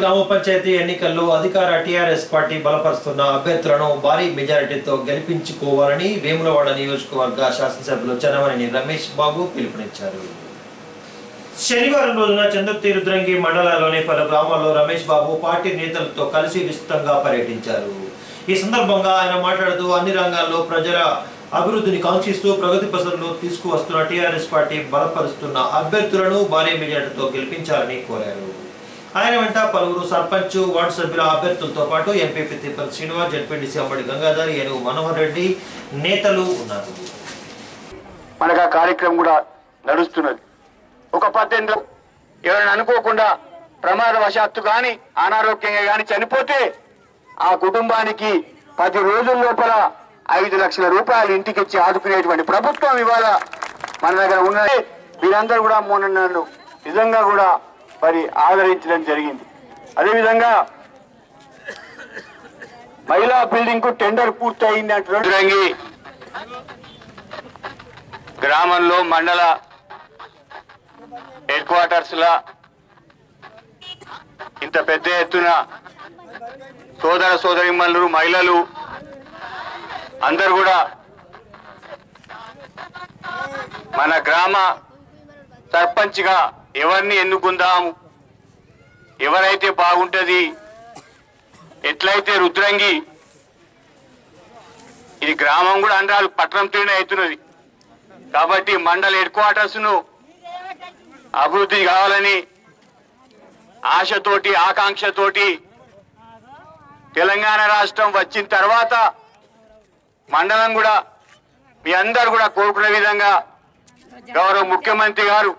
గ్రామ పంచాయతీ ఎన్నికల్లో అధికార టీఆర్ఎస్ పార్టీ బలపరుస్తున్న అభ్యర్థులను భారీ మెజారిటీతో గెలిపించుకోవాలని వేములవాడ నియోజకవర్గ శాసనసభ్యులు చనమనేని రమేష్ బాబు పిలుపునిచ్చారు. శనివారం రోజున చంద్రతి రుద్రంగి మండలాల్లోని పలు గ్రామాల్లో రమేష్ బాబు పార్టీ నేతలతో కలిసి విస్తృతంగా పర్యటించారు. ఈ సందర్భంగా ఆయన మాట్లాడుతూ అన్ని రంగాల్లో ప్రజల అభివృద్ధిని కాంక్షిస్తూ ప్రగతి పసరులు తీసుకువస్తున్న టీఆర్ఎస్ పార్టీ బలపరుస్తున్న అభ్యర్థులను భారీ మెజార్టీతో గెలిపించాలని కోరారు. ఆయన వెంట పలువురు సర్పంచ్ వార్డు సభ్యుల అభ్యర్థులతో పాటు ఎంపీపీ తిప్పల్ శ్రీనివాస్ జడ్పీటీసీ అంబడి గంగాధర్ ఏనుగు మనోహర్ రెడ్డి నేతలు ఉన్నారు. మనకు ఆ కార్యక్రమం కూడా నడుస్తున్నది. ఒక పద్దెనిమిది ఎవరైనా అనుకోకుండా ప్రమాదవశాత్తు కానీ అనారోగ్యంగా కానీ చనిపోతే ఆ కుటుంబానికి పది రోజుల లోపల ఐదు లక్షల రూపాయలు ఇంటికి ఇచ్చి ఆదుకునేటువంటి ప్రభుత్వం ఇవాళ మన దగ్గర ఉన్నది. మీరందరూ కూడా మొన్న నన్ను నిజంగా కూడా మరి ఆదరించడం జరిగింది. అదేవిధంగా మహిళా బిల్డింగ్కు టెండర్ పూర్తయింది అంటున్నారు. గ్రామంలో మండల హెడ్ క్వార్టర్స్ లా ఇంత పెద్ద ఎత్తున సోదర సోదరిమల్లు మహిళలు అందరు కూడా మన గ్రామ సర్పంచ్గా ఎవరిని ఎన్నుకుందాము? ఎవరైతే బాగుంటుంది? ఎట్లయితే రుద్రంగి? ఇది గ్రామం కూడా అంటారు పట్టణం తీరునే అవుతున్నది కాబట్టి మండల హెడ్ క్వార్టర్స్ను అభివృద్ధి కావాలని ఆశతోటి ఆకాంక్షతోటి తెలంగాణ రాష్ట్రం వచ్చిన తర్వాత మండలం కూడా మీ అందరు కూడా కోరుకునే విధంగా గౌరవ ముఖ్యమంత్రి గారు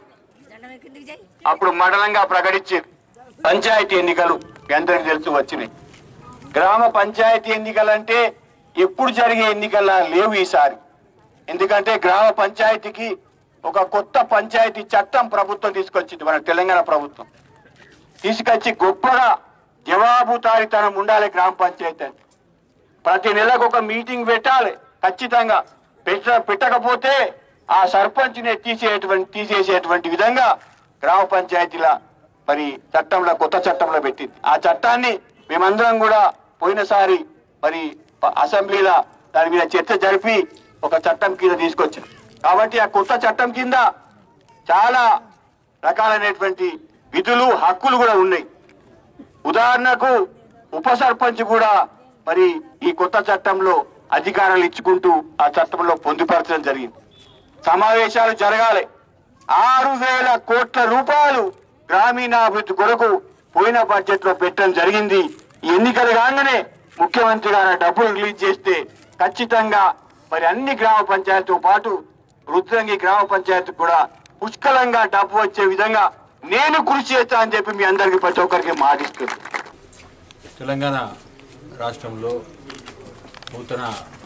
అప్పుడు మండలంగా ప్రకటించారు పంచాయతీ ఎన్నికలు ఎందరికి తెలుసు వచ్చినాయి. గ్రామ పంచాయతీ ఎన్నికలంటే ఎప్పుడు జరిగే ఎన్నికల లేవు ఈసారి. ఎందుకంటే గ్రామ పంచాయతీకి ఒక కొత్త పంచాయతీ చట్టం ప్రభుత్వం తీసుకొచ్చింది మన తెలంగాణ ప్రభుత్వం. తీసుకొచ్చి గొప్పగా జవాబుదారితనం ఉండాలి గ్రామ పంచాయతీ అంటే. ప్రతి నెలకు ఒక మీటింగ్ పెట్టాలి ఖచ్చితంగా. పెట్ట పెట్టకపోతే ఆ సర్పంచ్ని తీసేటువంటి తీసేసేటువంటి విధంగా గ్రామ పంచాయతీల మరి చట్టంలో కొత్త చట్టంలో పెట్టింది. ఆ చట్టాన్ని మేమందరం కూడా పోయినసారి మరి అసెంబ్లీలో దాని మీద చర్చ జరిపి ఒక చట్టం కింద తీసుకొచ్చాం. కాబట్టి ఆ కొత్త చట్టం కింద చాలా రకాలైనటువంటి విధులు హక్కులు కూడా ఉన్నాయి. ఉదాహరణకు ఉప సర్పంచ్ కూడా మరి ఈ కొత్త చట్టంలో అధికారాలు ఇచ్చుకుంటూ ఆ చట్టంలో పొందుపరచడం జరిగింది. సమావేశాలు జరగాలి. ఆరు వేల కోట్ల రూపాయలు గ్రామీణాభివృద్ధి కొరకు పోయిన బడ్జెట్లో పెట్టడం జరిగింది. ఎన్నికలు కాగానే ముఖ్యమంత్రి గారు డబ్బులు రిలీజ్ చేస్తే ఖచ్చితంగా మరి అన్ని గ్రామ పంచాయతీతో పాటు రుద్రంగి గ్రామ పంచాయతీ కూడా పుష్కలంగా డబ్బు వచ్చే విధంగా నేను కృషి చేస్తా అని చెప్పి మీ అందరికి ప్రతి ఒక్కరికి మాటిస్తున్నాను తెలంగాణ రాష్ట్రంలో నూతన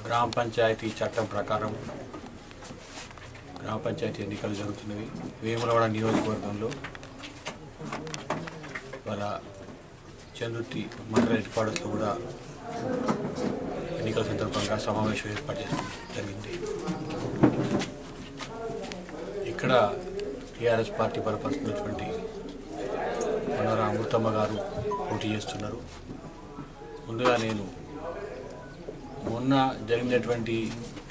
గ్రామ పంచాయతీ చట్టం ప్రకారం గ్రామ పంచాయతీ ఎన్నికలు జరుగుతున్నవి. వేములవాడ నియోజకవర్గంలో వాళ్ళ చంద్రుతి మండల హెడ్క్వార్టర్స్లో కూడా ఎన్నికల సందర్భంగా సమావేశం ఏర్పాటు చేయడం జరిగింది. ఇక్కడ టీఆర్ఎస్ పార్టీ బలపరుస్తున్నటువంటి మనర అమృతమ్మ గారు పోటీ చేస్తున్నారు. ముందుగా నేను మొన్న జరిగినటువంటి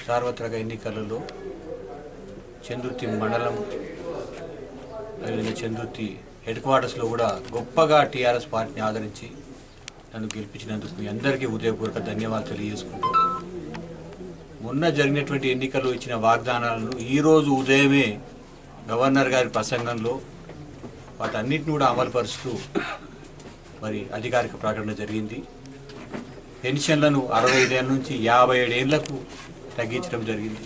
సార్వత్రిక ఎన్నికలలో చంద్రుతి మండలం అదేవిధంగా చంద్రుతి హెడ్ క్వార్టర్స్లో కూడా గొప్పగా టీఆర్ఎస్ పార్టీని ఆదరించి నన్ను గెలిపించినందుకు మీ అందరికీ హృదయపూర్వక ధన్యవాదాలు తెలియజేసుకుంటూ మొన్న జరిగినటువంటి ఎన్నికల్లో ఇచ్చిన వాగ్దానాలను ఈరోజు ఉదయమే గవర్నర్ గారి ప్రసంగంలో వాటన్నిటిని కూడా అమలుపరుస్తూ మరి అధికారిక ప్రకటన జరిగింది. పెన్షన్లను అరవై ఐదేళ్ళ నుంచి యాభై ఏడేళ్ళకు తగ్గించడం జరిగింది.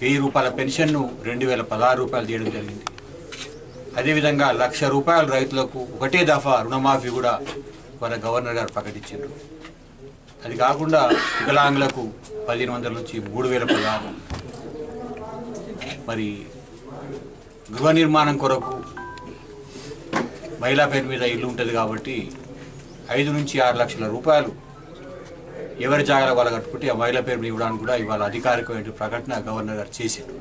వెయ్యి రూపాయల పెన్షన్ను రెండు వేల పదహారు రూపాయలు చేయడం జరిగింది. అదేవిధంగా లక్ష రూపాయల రైతులకు ఒకటే దఫా రుణమాఫీ కూడా మన గవర్నర్ గారు ప్రకటించారు అది కాకుండా వికలాంగులకు పదిహేను వందల నుంచి మూడు వేల పదహారు. మరి గృహ నిర్మాణం కొరకు మహిళా పేరు మీద ఇల్లు ఉంటుంది కాబట్టి ఐదు నుంచి ఆరు లక్షల రూపాయలు ఎవరి జాగ్రత్త వాళ్ళు కట్టుకుంటే ఆ మహిళా పేరు ఇవ్వడానికి కూడా ఇవాళ అధికారికమైన ప్రకటన గవర్నర్ గారు చేశారు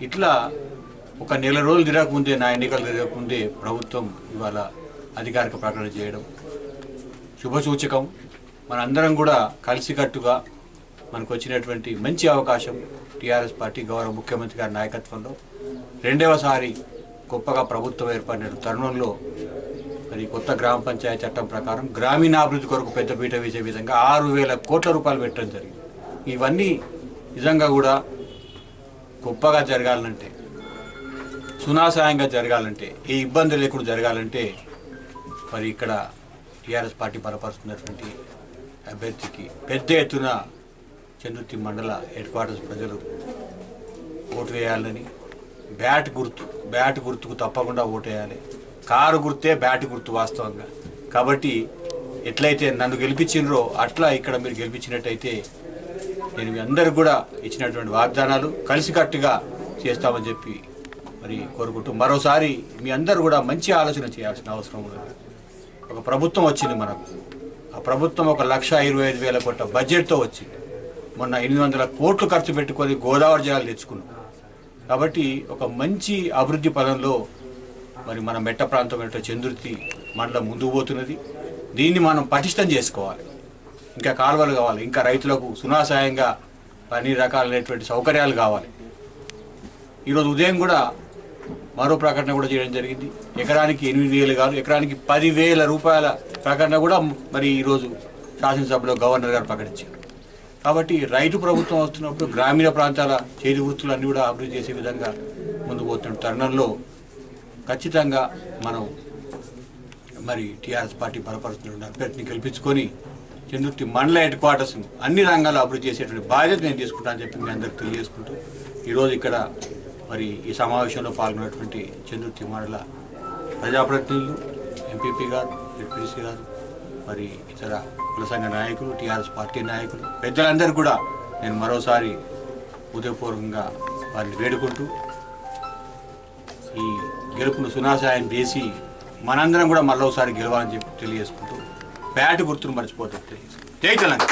ఇట్లా ఒక నెల రోజులు తిరగకముందే నా ఎన్నికలు తిరగకముందే ప్రభుత్వం ఇవాళ అధికారిక ప్రకటన చేయడం శుభసూచకం. మనందరం కూడా కలిసికట్టుగా మనకు వచ్చినటువంటి మంచి అవకాశం టీఆర్ఎస్ పార్టీ గౌరవ ముఖ్యమంత్రి గారి నాయకత్వంలో రెండవసారి గొప్పగా ప్రభుత్వం ఏర్పడిన తరుణంలో మరి కొత్త గ్రామ పంచాయతీ చట్టం ప్రకారం గ్రామీణాభివృద్ధి కొరకు పెద్దపీట వేసే విధంగా ఆరు వేల కోట్ల రూపాయలు పెట్టడం జరిగింది. ఇవన్నీ నిజంగా కూడా గొప్పగా జరగాలంటే సునాశాయంగా జరగాలంటే ఏ ఇబ్బంది లేకుండా జరగాలంటే మరి ఇక్కడ టీఆర్ఎస్ పార్టీ బలపరుస్తున్నటువంటి అభ్యర్థికి పెద్ద ఎత్తున చందుర్తి మండల హెడ్ క్వార్టర్స్ ప్రజలు ఓటు వేయాలని బ్యాట్ గుర్తు బ్యాట్ గుర్తుకు తప్పకుండా ఓటు వేయాలి. కారు గుర్తే బ్యాట్ గుర్తు వాస్తవంగా. కాబట్టి ఎట్లయితే నన్ను గెలిపించినరో అట్లా ఇక్కడ మీరు గెలిపించినట్టయితే నేను మీ అందరికి కూడా ఇచ్చినటువంటి వాగ్దానాలు కలిసికట్టుగా చేస్తామని చెప్పి మరి కోరుకుంటూ మరోసారి మీ అందరూ కూడా మంచి ఆలోచన చేయాల్సిన అవసరం ఉన్నది. ఒక ప్రభుత్వం వచ్చింది మనకు. ఆ ప్రభుత్వం ఒక లక్ష ఇరవై ఐదు వేల కోట్ల బడ్జెట్తో వచ్చింది. మొన్న ఎనిమిది వందల కోట్లు ఖర్చు పెట్టుకొని గోదావరి జలాలు తెచ్చుకున్నాం. కాబట్టి ఒక మంచి అభివృద్ధి పదంలో మరి మన మెట్ట ప్రాంతం చంద్రుతి మండలం ముందుకు పోతున్నది. దీన్ని మనం పటిష్టం చేసుకోవాలి. ఇంకా కాలువలు కావాలి. ఇంకా రైతులకు సునాసాయంగా అన్ని రకాలైనటువంటి సౌకర్యాలు కావాలి. ఈరోజు ఉదయం కూడా మరో ప్రకటన కూడా చేయడం జరిగింది. ఎకరానికి ఎనిమిది వేలు కాదు ఎకరానికి పదివేల రూపాయల ప్రకటన కూడా మరి ఈరోజు శాసనసభలో గవర్నర్ గారు ప్రకటించారు. కాబట్టి రైతు ప్రభుత్వం వస్తున్నప్పుడు గ్రామీణ ప్రాంతాల చేతి వృత్తులన్నీ కూడా అభివృద్ధి చేసే విధంగా ముందు పోతున్న తరుణంలో ఖచ్చితంగా మనం మరి టీఆర్ఎస్ పార్టీ బలపరుస్తున్న అభ్యర్థిని గెలిపించుకొని చంద్రుతి మండల హెడ్ క్వార్టర్స్ అన్ని రంగాల్లో అభివృద్ధి చేసేటువంటి బాధ్యత నేను తీసుకుంటానని చెప్పి మీ అందరికి తెలియజేసుకుంటూ ఈరోజు ఇక్కడ మరి ఈ సమావేశంలో పాల్గొన్నటువంటి చంద్రుతి మండల ప్రజాప్రతినిధులు ఎంపీపీ గారు ఎంపీసీ గారు మరి ఇతర కుల సంఘ నాయకులు టీఆర్ఎస్ పార్టీ నాయకులు పెద్దలందరూ కూడా నేను మరోసారి ఉదయపూర్వకంగా వారిని వేడుకుంటూ ఈ గెలుపును సునాశాయం చేసి మనందరం కూడా మళ్ళీ ఒకసారి గెలవాలని చెప్పి తెలియజేసుకుంటూ బ్యాట్ గుర్తును మర్చిపోతుంది తెలియజేసుకుంటాం జై తెలంగాణ.